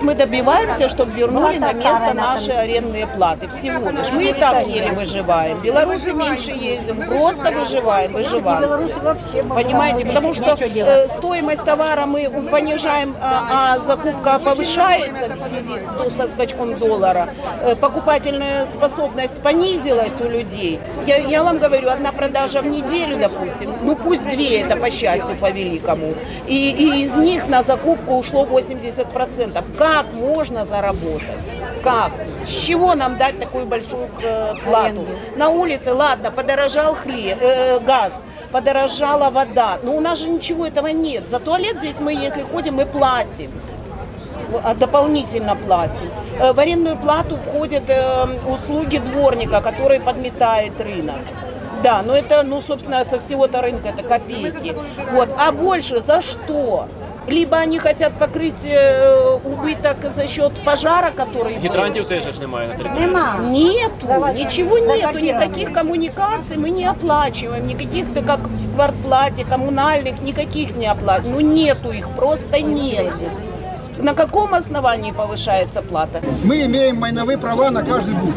Мы добиваемся, чтобы вернули на место наши арендные платы. Всего лишь. Мы и так еле выживаем. Белорусы меньше ездим. Просто выживаем, выживаем. Понимаете? Потому что э, стоимость товара мы понижаем, а, а закупка повышается в связи с, со скачком доллара. Э, покупательная способность понизилась у людей. Я, я вам говорю, одна продажа в неделю, допустим, ну пусть две, это по счастью, по великому. И, и из них на закупку ушло 80%. Как можно заработать? Как? С чего нам дать такую большую э, плату? На улице, ладно, подорожал хлеб, э, газ, подорожала вода. Но у нас же ничего этого нет. За туалет здесь мы, если ходим, мы платим а дополнительно платим. Э, В арендную плату входят э, услуги дворника, который подметает рынок. Да, но это, ну, собственно, со всего-то рынка это копейки. Вот. А больше за что? Либо они хотят покрыть э, убыток за счет пожара, который был. Гідрантів теж ж немає на території. Нема. Нету, ничего нету, Заблокировано. никаких коммуникаций мы не оплачиваем, никаких, то как в квартплате, коммунальных, никаких не оплачиваем. Ну нету их, просто нет. На каком основании повышается плата? Мы имеем майновые права на каждый бух.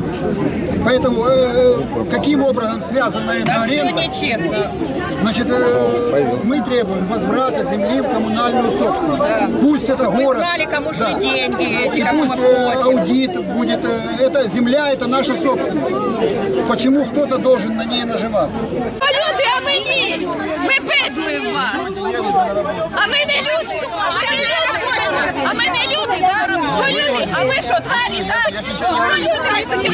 Поэтому э, э, каким образом связана эта аренда? нечестно. Значит, э, мы требуем возврата земли в коммунальную собственность. Пусть это Вы город. знали, кому Да. шли деньги, эти, И пусть мы э, аудит будет. э, Это земля, это наша собственность. Почему кто-то должен на ней наживаться? Люди, а ми ні! Ми петлимо! А ми не люди! А ми не люди! А ми не люди? Ви люди! А ми що, тварі, так? Що, ви люди? Такі!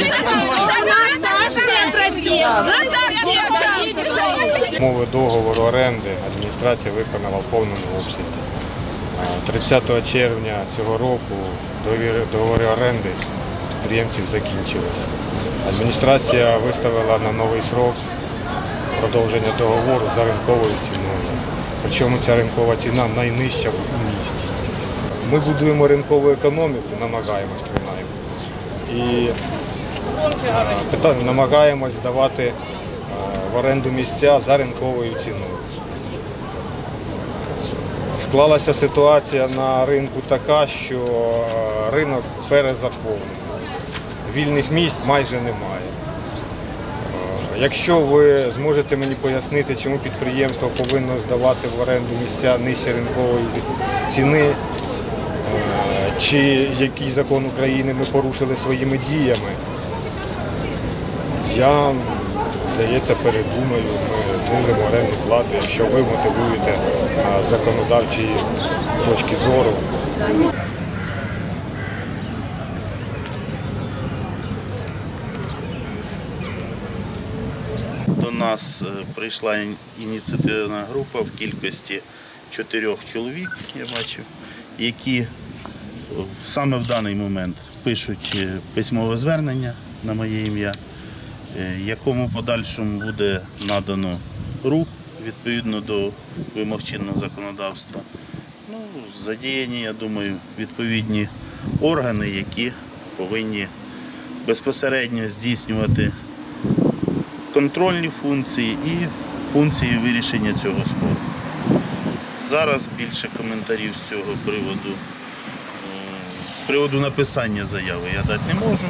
Мови договору оренди адміністрація виконала в повному обсязі. 30 червня цього року договори оренди підприємців закінчились. Адміністрація виставила на новий срок продовження договору за ринковою ціною. Причому ця ринкова ціна найнижча в місті. Ми будуємо ринкову економіку, намагаємось принаймні. І е, питання намагаємось здавати е, в оренду місця за ринковою ціною. Склалася ситуація на ринку така, що е, ринок перезаповнений. Вільних місць майже немає. Якщо ви зможете мені пояснити, чому підприємство повинно здавати в оренду місця нижче ринкової ціни, чи який закон України ми порушили своїми діями, я, здається, передумаю, ми знизимо орендну плату, якщо ви мотивуєте з законодавчої точки зору. До нас е, прийшла ініціативна група в кількості чотирьох чоловік, я бачу, які саме в даний момент пишуть е, письмове звернення на моє ім'я, е, якому подальшому буде надано рух відповідно до вимог чинного законодавства. Ну, задіяні, я думаю, відповідні органи, які повинні безпосередньо здійснювати контрольні функції і функції вирішення цього спору. Зараз більше коментарів з цього приводу. Приводу написання заяви я дати не можу.